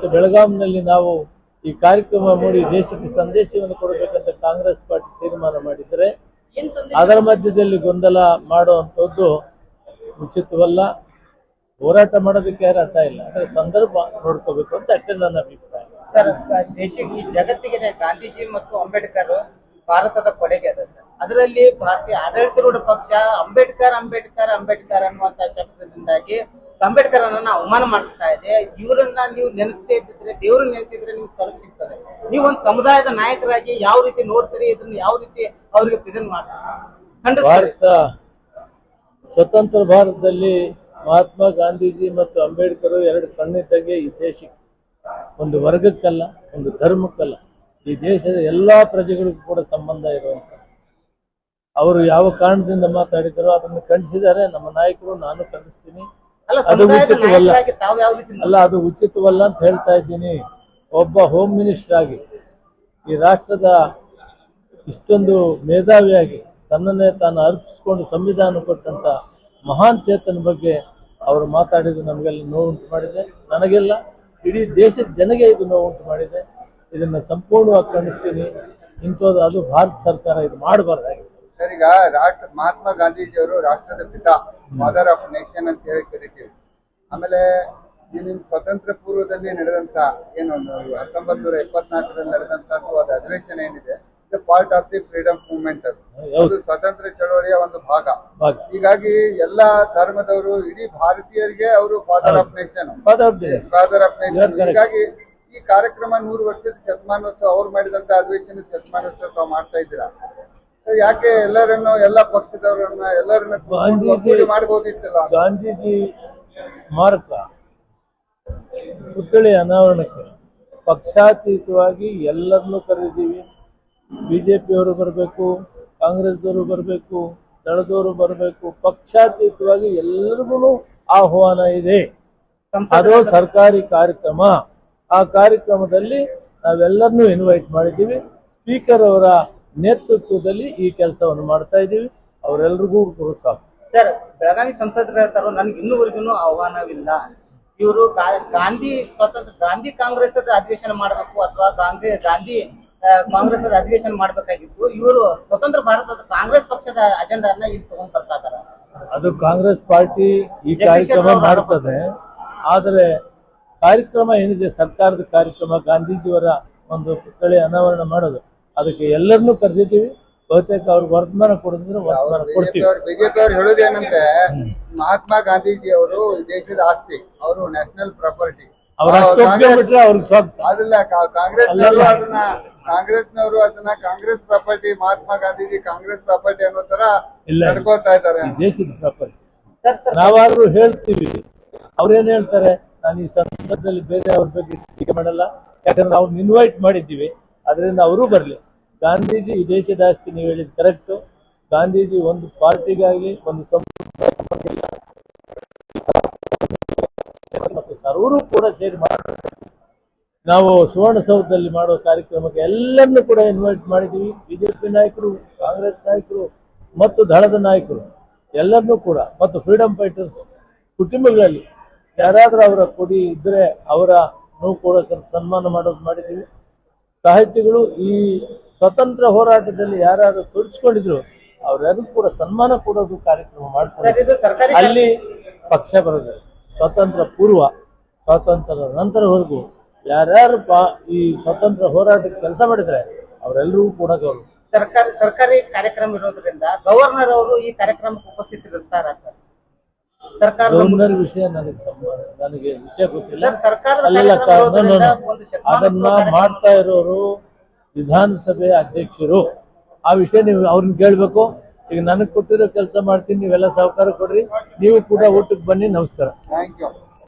ಇವತ್ತು ಬೆಳಗಾಂನಲ್ಲಿ ನಾವು ಈ ಕಾರ್ಯಕ್ರಮ ಮಾಡಿ ದೇಶಕ್ಕೆ ಸಂದೇಶವನ್ನು ಕೊಡಬೇಕಂತ ಕಾಂಗ್ರೆಸ್ ಪಾರ್ಟಿ ತೀರ್ಮಾನ ಮಾಡಿದರೆ ಅದರ ಮಧ್ಯದಲ್ಲಿ ಗೊಂದಲ ಮಾಡುವಂಥದ್ದು ಉಚಿತವಲ್ಲ. ಹೋರಾಟ ಮಾಡೋದಕ್ಕೆ ಯಾರು ಅರ್ಥ ಇಲ್ಲ. ಅದರ ಸಂದರ್ಭ ನೋಡ್ಕೋಬೇಕು ಅಂತ ಅಷ್ಟೇ ನನ್ನ ಅಭಿಪ್ರಾಯ. ಸರ್ ದೇಶಕ್ಕೆ ಈ ಜಗತ್ತಿಗೆ ಗಾಂಧೀಜಿ ಮತ್ತು ಅಂಬೇಡ್ಕರ್ ಭಾರತದ ಕೊಡುಗೆ ಅದ ಅದರಲ್ಲಿ ಭಾರತೀಯ ಆಡಳಿತಾರೂಢ ಪಕ್ಷ ಅಂಬೇಡ್ಕರ್ ಅಂಬೇಡ್ಕರ್ ಅಂಬೇಡ್ಕರ್ ಅನ್ನುವಂತ ಶಬ್ದದಿಂದಾಗಿ ಅಂಬೇಡ್ಕರ್ ಅನ್ನ ಅವಮಾನ ಮಾಡಿಸ್ತಾ ಇದೆ ಇವರನ್ನ ನೀವು ನೆನೆಸದೇ ಇದ್ದಿದ್ರೆ, ದೇವ್ರ ನೆನೆಸಿದ್ರೆ ನಿಮ್ಗೆ ಸ್ವರ್ಗ ಸಿಗ್ತದೆ. ನೀವು ಒಂದು ಸಮುದಾಯದ ನಾಯಕರಾಗಿ ಯಾವ ರೀತಿ ನೋಡ್ತೀರಿ, ಇದನ್ನ ಯಾವ ರೀತಿ ಅವ್ರಿಗೆ ಪ್ರೆಸೆಂಟ್ ಮಾಡ್ತಾರೆ? ಸ್ವತಂತ್ರ ಭಾರತದಲ್ಲಿ ಮಹಾತ್ಮ ಗಾಂಧೀಜಿ ಮತ್ತು ಅಂಬೇಡ್ಕರ್ ಎರಡು ಕಣ್ಣಿದ್ದಂಗೆ ಈ ದೇಶಕ್ಕೆ. ಒಂದು ವರ್ಗಕ್ಕಲ್ಲ, ಒಂದು ಧರ್ಮಕ್ಕಲ್ಲ. ಈ ದೇಶದ ಎಲ್ಲಾ ಪ್ರಜೆಗಳಿಗೂ ಕೂಡ ಸಂಬಂಧ ಇರುವಂತ. ಅವರು ಯಾವ ಕಾರಣದಿಂದ ಮಾತಾಡಿದರೋ ಅದನ್ನು ಖಂಡಿಸಿದ್ದಾರೆ. ನಮ್ಮ ನಾಯಕರು, ನಾನು ಖಂಡಿಸ್ತೀನಿ. ಅದು ಉಚಿತವಲ್ಲ. ಅಲ್ಲ ಅದು ಉಚಿತವಲ್ಲ ಅಂತ ಹೇಳ್ತಾ ಇದ್ದೀನಿ. ಒಬ್ಬ ಹೋಮ್ ಮಿನಿಸ್ಟರ್ ಆಗಿ ಈ ರಾಷ್ಟ್ರದ ಇಷ್ಟೊಂದು ಮೇಧಾವಿಯಾಗಿ ತನ್ನನ್ನೇ ತಾನು ಅರ್ಪಿಸಿಕೊಂಡು ಸಂವಿಧಾನ ಕೊಟ್ಟಂತ ಮಹಾನ್ ಚೇತನ ಬಗ್ಗೆ ಅವರು ಮಾತಾಡಿದ್ದು ನಮಗೆಲ್ಲ ನೋವುಂಟು ಮಾಡಿದೆ. ನನಗೆಲ್ಲ ಇಡೀ ದೇಶದ ಜನಗೆ ಇದು ನೋವುಂಟು ಮಾಡಿದೆ. ಇದನ್ನ ಸಂಪೂರ್ಣವಾಗಿ ಖಂಡಿಸ್ತೀನಿ. ಇಂಥದ್ದು ಅದು ಭಾರತ ಸರ್ಕಾರ ಇದು ಮಾಡಬಾರ್ದಾಗಿದೆ. ಸರ್ ಈಗ ರಾಷ್ಟ್ರ ಮಹಾತ್ಮ ಗಾಂಧೀಜಿಯವರು ರಾಷ್ಟ್ರದ ಪಿತಾ. ಮದರ್ ಆಫ್ ನೇಷನ್ ಅಂತ ಹೇಳಿ ಕರಿತೀವಿ. ಆಮೇಲೆ ಇಲ್ಲಿನ ಸ್ವತಂತ್ರ ಪೂರ್ವದಲ್ಲಿ ನಡೆದಂತ ಏನು ಹತ್ತೊಂಬತ್ ನೂರ ಎಪ್ಪತ್ನಾಲ್ಕರಲ್ಲಿ ನಡೆದಂತ ಅದು ಅಧಿವೇಶನ ಏನಿದೆ ಇದು part of the freedom movement ಅದು ಅದು ಸ್ವತಂತ್ರ ಚಳವಳಿಯ ಒಂದು ಭಾಗ. ಹೀಗಾಗಿ ಎಲ್ಲಾ ಧರ್ಮದವರು ಇಡೀ ಭಾರತೀಯರಿಗೆ ಅವರು father of nation. Father of nation. ಹೀಗಾಗಿ ಈ ಕಾರ್ಯಕ್ರಮ ನೂರು ವರ್ಷದ ಶತಮಾನೋತ್ಸವ ಅವ್ರು ಮಾಡಿದಂತ ಅಧಿವೇಶನ ಶತಮಾನೋತ್ಸವ ತಾವು ಮಾಡ್ತಾ ಇದ್ದೀರಾ? ಯಾಕೆ ಎಲ್ಲರನ್ನು ಎಲ್ಲ ಪಕ್ಷದವರನ್ನ ಎಲ್ಲರನ್ನ ಗಾಂಧೀಜಿ- ಮಾಡಬಹುದಿತ್ತಲ್ಲ ಗಾಂಧೀಜಿ ಸ್ಮಾರಕ ಪುತ್ಥಳಿ ಅನಾವರಣಕ್ಕೆ ಪಕ್ಷಾತೀತವಾಗಿ ಎಲ್ಲರನ್ನೂ ಕರೆದಿದ್ದೀವಿ. ಬಿಜೆಪಿಯವರು ಬರಬೇಕು ಕಾಂಗ್ರೆಸ್ದವರು ಬರಬೇಕು ದಳದವರು ಬರಬೇಕು ಪಕ್ಷಾತೀತವಾಗಿ ಎಲ್ಲರಿಗೂ ಆಹ್ವಾನ ಇದೆ. ಅದು ಸರ್ಕಾರಿ ಕಾರ್ಯಕ್ರಮ. ಆ ಕಾರ್ಯಕ್ರಮದಲ್ಲಿ ನಾವೆಲ್ಲರನ್ನೂ ಇನ್ವೈಟ್ ಮಾಡಿದ್ದೀವಿ. ಸ್ಪೀಕರ್ ಅವರ ನೇತೃತ್ವದಲ್ಲಿ ಈ ಕೆಲಸವನ್ನು ಮಾಡ್ತಾ ಇದ್ದೀವಿ. ಅವರೆಲ್ಲರಿಗೂ ಪ್ರೋತ್ಸಾಹ ಸರ್ ಬೆಳಗಾವಿ ಸಂಸದರು ಹೇಳ್ತಾರೋ ನನಗೆ ಇನ್ನೂವರೆಗೂ ಆಹ್ವಾನವಿಲ್ಲ. ಇವರು ಗಾಂಧಿ ಸ್ವತಂತ್ರ ಗಾಂಧಿ ಕಾಂಗ್ರೆಸ್ ಅಧಿವೇಶನ ಮಾಡಬೇಕು ಅಥವಾ ಗಾಂಧಿ ಗಾಂಧಿ ಕಾಂಗ್ರೆಸ್ ಅಧಿವೇಶನ ಮಾಡಬೇಕಾಗಿತ್ತು. ಇವರು ಸ್ವತಂತ್ರ ಭಾರತದ ಕಾಂಗ್ರೆಸ್ ಪಕ್ಷದ ಅಜೆಂಡಾನ ಇಲ್ಲಿ ತಗೊಂಡ್ ಬರ್ತಾ ಇದಾರೆ ಅದು ಕಾಂಗ್ರೆಸ್ ಪಾರ್ಟಿ ಈ ಕಾರ್ಯಕ್ರಮ ಮಾಡುತ್ತದೆ ಆದರೆ ಕಾರ್ಯಕ್ರಮ ಏನಿದೆ? ಸರ್ಕಾರದ ಕಾರ್ಯಕ್ರಮ ಗಾಂಧೀಜಿಯವರ ಒಂದು ಪುತ್ಥಳಿ ಅನಾವರಣ ಮಾಡೋದು. ಅದಕ್ಕೆ ಎಲ್ಲರನ್ನೂ ಕರೆದಿದ್ದೀವಿ. ಬಹುತೇಕ ಅವ್ರಿಗೆ ವರ್ತಮಾನ ಕೊಡಿದ್ರೆ ವರ್ತಮಾನ ಕೊಡ್ತೀವಿ. ಬಿಜೆಪಿ ಅವ್ರು ಹೇಳೋದು ಏನಂದ್ರೆ ಮಹಾತ್ಮ ಗಾಂಧೀಜಿ ಅವರು ದೇಶದ ಆಸ್ತಿ ಅವರು ನ್ಯಾಷನಲ್ ಪ್ರಾಪರ್ಟಿ. ಅವ್ರ ಒಪ್ಕೊಂಡ್ಬಿಟ್ರೆ ಅವ್ರಿಗೆ ಸ್ವಂತ ಅದಲ್ಲ ಕಾಂಗ್ರೆಸ್. ಅದನ್ನ ಕಾಂಗ್ರೆಸ್ನವರು ಅದನ್ನ ಕಾಂಗ್ರೆಸ್ ಪ್ರಾಪರ್ಟಿ ಮಹಾತ್ಮ ಗಾಂಧೀಜಿ ಕಾಂಗ್ರೆಸ್ ಪ್ರಾಪರ್ಟಿ ಅನ್ನೋ ತರ ಇಲ್ಲ. ನಡ್ಕೋತಾ ಇದ್ದಾರೆ. ದೇಶದ ಪ್ರಾಪರ್ಟಿ. ನಾವಾದ್ರೂ ಹೇಳ್ತೀವಿ. ಅವ್ರೇನ್ ಹೇಳ್ತಾರೆ ನಾನು ಈ ಸಂದರ್ಭದಲ್ಲಿ ಬೇರೆ ಅವ್ರ ಬಗ್ಗೆ ಟೀಕೆ ಮಾಡಲ್ಲ. ಯಾಕಂದ್ರೆ ಅವ್ರನ್ನ ಇನ್ವೈಟ್ ಮಾಡಿದ್ದೀವಿ. ಅದರಿಂದ ಅವರು ಬರಲಿ. ಗಾಂಧೀಜಿ ಈ ದೇಶದ ಆಸ್ತಿ ನೀವು ಹೇಳಿದ ಕರೆಕ್ಟು ಗಾಂಧೀಜಿ ಒಂದು ಪಾರ್ಟಿಗಾಗಿ ಒಂದು. ಮತ್ತು ಸರ್ವರು ಕೂಡ ಸೇರಿ ಮಾಡಬೇಕು ನಾವು ಸುವರ್ಣಸೌಧದಲ್ಲಿ ಮಾಡುವ ಕಾರ್ಯಕ್ರಮಕ್ಕೆ ಎಲ್ಲರನ್ನೂ ಕೂಡ ಇನ್ವೈಟ್ ಮಾಡಿದ್ದೀವಿ ಬಿಜೆಪಿ ನಾಯಕರು, ಕಾಂಗ್ರೆಸ್ ನಾಯಕರು ಮತ್ತು ದಳದ ನಾಯಕರು ಎಲ್ಲರನ್ನೂ ಕೂಡ ಮತ್ತು ಫ್ರೀಡಮ್ ಫೈಟರ್ಸ್ ಕುಟುಂಬಗಳಲ್ಲಿ ಯಾರಾದರೂ ಅವರ ಕೊಡಿ ಇದ್ದರೆ ಅವರ ನಾವು ಕೂಡ ಸನ್ಮಾನ ಮಾಡೋದು ಮಾಡಿದ್ದೀವಿ ಸಾಹಿತಿಗಳು ಈ ಸ್ವತಂತ್ರ ಹೋರಾಟದಲ್ಲಿ ಯಾರು ತೊಡಗಿಸ್ಕೊಂಡಿದ್ರು ಅವರೆಲ್ಲರೂ ಕೂಡ ಸನ್ಮಾನ ಕೊಡೋದು ಕಾರ್ಯಕ್ರಮ ಮಾಡ್ತಾರೆ ಮಾಡ್ಕೊಂಡು ಅಲ್ಲಿ ಪಕ್ಷ ಬರೋದು. ಸ್ವತಂತ್ರ ಪೂರ್ವ ಸ್ವಾತಂತ್ರ್ಯ ನಂತರವರೆಗೂ ಯಾರ್ಯಾರು ಪಾ- ಈ ಸ್ವತಂತ್ರ ಹೋರಾಟಕ್ಕೆ ಕೆಲಸ ಮಾಡಿದ್ರೆ ಅವರೆಲ್ಲರೂ ಕೂಡ ಗೌರವ. ಸರ್ಕಾರಿ ಸರ್ಕಾರಿ ಕಾರ್ಯಕ್ರಮ ಇರೋದ್ರಿಂದ ಗವರ್ನರ್ ಅವರು ಈ ಕಾರ್ಯಕ್ರಮಕ್ಕೆ ಉಪಸ್ಥಿತರಿರ್ತಾರ ಸರ್? ಸರ್ಕಾರದ ವಿಷಯ ನನಗೆ ಸಂಬಂಧ ನನಗೆ ವಿಷಯ ಗೊತ್ತಿಲ್ಲ. ಸರ್, ಸರ್ಕಾರದ ಅಲ್ಲಲ್ಲ ಕಾರ್ಯಕ್ರಮ ಕ- no, no, no. ಇರೋದ್ರಿಂದ ಒಂದು ಶತಮಾನೋತ್ಸವ ಅದನ್ನ ಕಾರ್ಯಕ್ರಮ- ಮಾಡ್ತಾ ಇರೋರು ವಿಧಾನಸಭೆ ಅಧ್ಯಕ್ಷರು. ಆ ವಿಷಯ ನೀವು ಅವ್ರನ್ನ ಕೇಳ್ಬೇಕು. ಈಗ ನನಗೆ ಕೊಟ್ಟಿರೋ ಕೆಲಸ ಮಾಡ್ತೀನಿ ನೀವೆಲ್ಲ ಸಹಕಾರ ಕೊಡ್ರಿ. ನೀವು ಕೂಡ ಊಟಕ್ಕೆ ಬನ್ನಿ ನಮಸ್ಕಾರ. Thank you